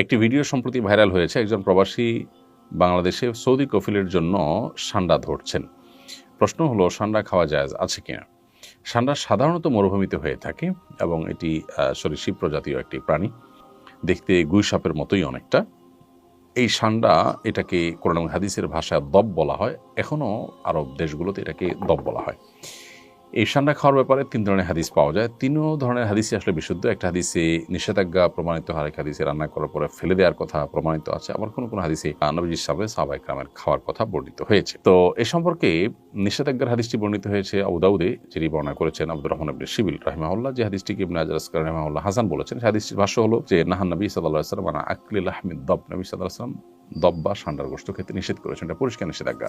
একটি ভিডিও সম্প্রতি ভাইরাল হয়েছে। একজন প্রবাসী বাংলাদেশে সৌদি কফিলের জন্য সান্ডা ধরছেন। প্রশ্ন হলো, সান্ডা খাওয়া যায়, আছে কিনা? সান্ডা সাধারণত মরুভূমিতে হয়ে থাকে এবং এটি সরীসৃপ প্রজাতীয় একটি প্রাণী। দেখতে গুই সাপের মতোই অনেকটা। এই সান্ডা এটাকে কোরআন হাদিসের ভাষায় দব বলা হয়। এখনও আরব দেশগুলোতে এটাকে দব বলা হয়। এই সান্ডা খাওয়ার ব্যাপারে তিন ধরনের হাদিস পাওয়া যায়। তিনও ধরনের হাদিসই আসলে বিশুদ্ধ। একটা হাদিসে নিষেধাজ্ঞা প্রমাণিত হয় এক হাদিসে রান্না করার পরে ফেলে দেওয়ার কথা প্রমাণিত আছে। আবার কোনো কোনো হাদিসে নবীজি সাহেব সাহাবাই গ্রামের খাওয়ার কথা বর্ণিত হয়েছে। তো এ সম্পর্কে নিষেধাজ্ঞার হাদিসটি বর্ণিত হয়েছে আবুদাউদে যিনি বর্ণনা করেছেন আব্দুর রহমান আব্দুল শিবিল রাহিমাহুল্লাহ। যে হাদিসটিকে ইবনে আজার আসকার হাসান বলেছেন সেই হাদিসটির ভাষ্য হলো যে, নাহান নবী সাল্লাহ সাল্লাম মানে আকলিল আহমেদ দব। নবী সাল্লাহ সাল্লাম দব বা সান্ডার গোষ্ঠ খেতে নিষেধ করেছেন। এটা পরিষ্কার নিষেধাজ্ঞা।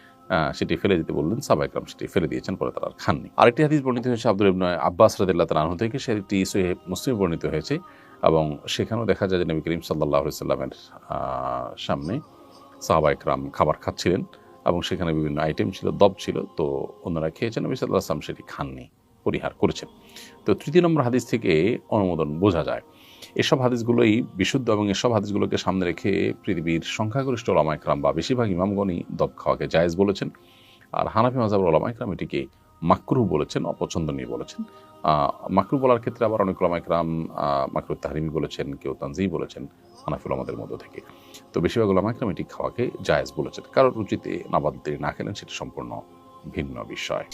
সেটি ফেলে দিতে বললেন সাবাইকরাম সেটি ফেলে দিয়েছেন, পরে তারা আর খাননি। আরেকটি হাদিস বর্ণিত হয়েছে আব্দুল ইবনে আব্বাস রাদিল্লাহ তালাহ থেকে, সেটি সোহেব মুসলিম বর্ণিত হয়েছে এবং সেখানেও দেখা যায় যে নবী করিম সাল্লাহ সাল্লামের সামনে সাহাবাইকরাম খাবার খাচ্ছিলেন এবং সেখানে বিভিন্ন আইটেম ছিল, দব ছিল, তো অন্যরা খেয়েছেন, নবী সাল্লাহ আসলাম সেটি খাননি, পরিহার করেছেন। তো তৃতীয় নম্বর হাদিস থেকে অনুমোদন বোঝা যায় এসব হাদিসগুলোই বিশুদ্ধ এবং এসব হাদিসগুলোকে সামনে রেখে পৃথিবীর সংখ্যাগরিষ্ঠ ওলামাইকরাম বা বেশিরভাগ ইমামগণই দব খাওয়াকে জায়েজ বলেছেন। আর হানাফি মাজাবুল ওলামাইকরাম এটিকে মাকরু বলেছেন, অপছন্দনীয় বলেছেন। মাকরু বলার ক্ষেত্রে আবার অনেক ওলামাইকরাম মাকরু তাহরিমি বলেছেন, কেউ তানজি বলেছেন, হানাফি ওলামাদের মধ্য থেকে। তো বেশিরভাগ ওলামাইকরাম এটি খাওয়াকে জায়েজ বলেছেন। কারোর রুচিতে নাবাদ না খেলেন, সেটি সম্পূর্ণ ভিন্ন বিষয়।